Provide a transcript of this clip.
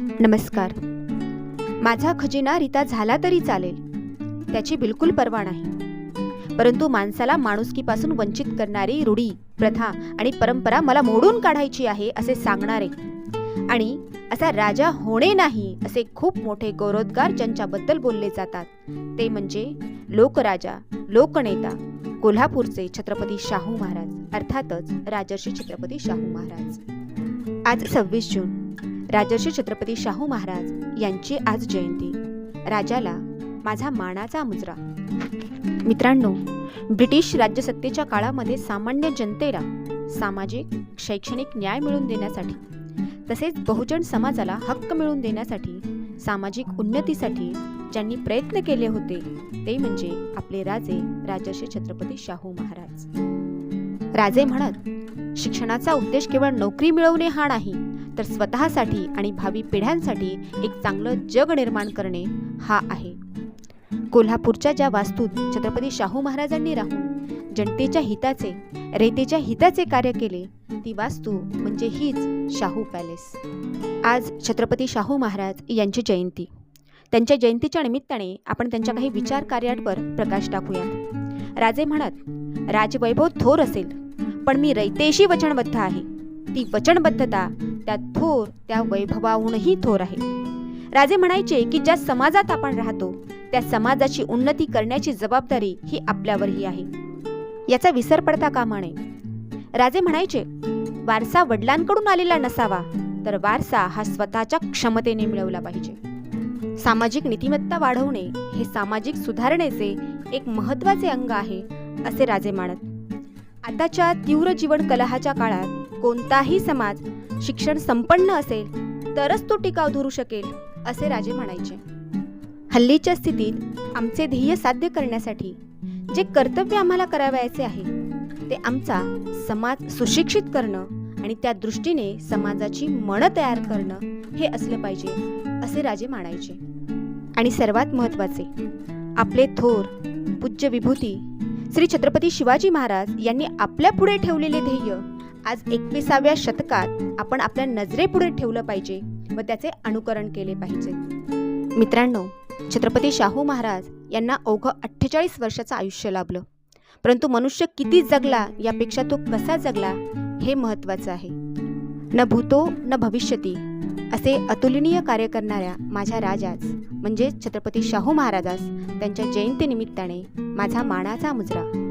नमस्कार. माझा खजिना रिता झाला तरी चालेल. त्याची बिलकुल पर्वा नाही. परंतु माणसाला माणुसकीपासून वंचित करणारी रूढी प्रथा आणि परंपरा मला मोडून काढायची आहे असे सांगणारे. आणि असा राजा होणे नाही असे खूप मोठे गौरवोद्गार ज्यांच्याबद्दल बोलले जातात. ते म्हणजे लोकराजा लोकनेता कोल्हापूरचे छत्रपती शाहू महाराज अर्थातच राजर्षी छत्रपती शाहू महाराज. आज सव्वीस जून. राजर्षी छत्रपती शाहू महाराज यांची आज जयंती. राजाला माझा मानाचा मुजरा. मित्रांनो ब्रिटिश राज्यसत्तेच्या काळामध्ये सामान्य जनतेला सामाजिक शैक्षणिक न्याय मिळवून देण्यासाठी तसेच बहुजन समाजाला हक्क मिळवून देण्यासाठी सामाजिक उन्नतीसाठी ज्यांनी प्रयत्न केले होते ते म्हणजे आपले राजे राजर्षी छत्रपती शाहू महाराज. राजे म्हणत शिक्षणाचा उद्देश केवळ नोकरी मिळवणे हा नाही तर स्वतःसाठी आणि भावी पिढ्यांसाठी एक चांगलं जग निर्माण करणे हा आहे. कोल्हापूरच्या ज्या वास्तूत छत्रपती शाहू महाराजांनी राहून जनतेच्या हिताचे रेतेच्या हिताचे कार्य केले ती वास्तू म्हणजे हीच शाहू पॅलेस. आज छत्रपती शाहू महाराज यांची जयंती. त्यांच्या जयंतीच्या निमित्ताने आपण त्यांच्या काही विचार कार्यांवर प्रकाश टाकूयात. राजे म्हणत राजवैभव थोर असेल पण मी रयतेशी वचनबद्ध आहे. ती वचनबद्धता त्या थोर त्या वैभवाहूनही थोर आहे. राजे म्हणायचे की ज्या समाजात आपण राहतो त्या समाजाची उन्नती करण्याची जबाबदारी ही आपल्यावरही आहे. याचा विसर पडता कामा नये राजे म्हणायचे वारसा वडिलांकडून आलेला नसावा तर वारसा हा स्वतःच्या क्षमतेने मिळवला पाहिजे. सामाजिक नीतिमत्ता वाढवणे हे सामाजिक सुधारणेचे एक महत्त्वाचे अंग आहे असे राजे मानत. आताच्या तीव्र जीवन कलहाच्या काळात कोणताही समाज शिक्षण संपन्न असेल तरच तो टिकाव धरू शकेल असे राजे म्हणायचे. हल्लीच्या स्थितीत आमचे ध्येय साध्य करण्यासाठी जे कर्तव्य आम्हाला करावयाचे आहे ते आमचा समाज सुशिक्षित करणं आणि त्या दृष्टीने समाजाची मनं तयार करणं हे असलं पाहिजे असे राजे मानायचे. आणि सर्वात महत्त्वाचे आपले थोर पूज्य विभूती श्री छत्रपती शिवाजी महाराज यांनी आपल्या पुढे ठेवलेले ध्येय आज एकविसाव्या शतकात आपण आपल्या नजरेपुढे ठेवलं पाहिजे व त्याचे अनुकरण केले पाहिजे. मित्रांनो छत्रपती शाहू महाराज यांना अवघं अठ्ठेचाळीस वर्षाचं आयुष्य लाभलं. परंतु मनुष्य किती जगला यापेक्षा तो कसा जगला हे महत्त्वाचं आहे. न भूतो न भविष्यती असे अतुलनीय कार्य करणाऱ्या माझ्या राजास म्हणजे छत्रपती शाहू महाराजास त्यांच्या जयंतीनिमित्ताने माझा मानाचा मुजरा.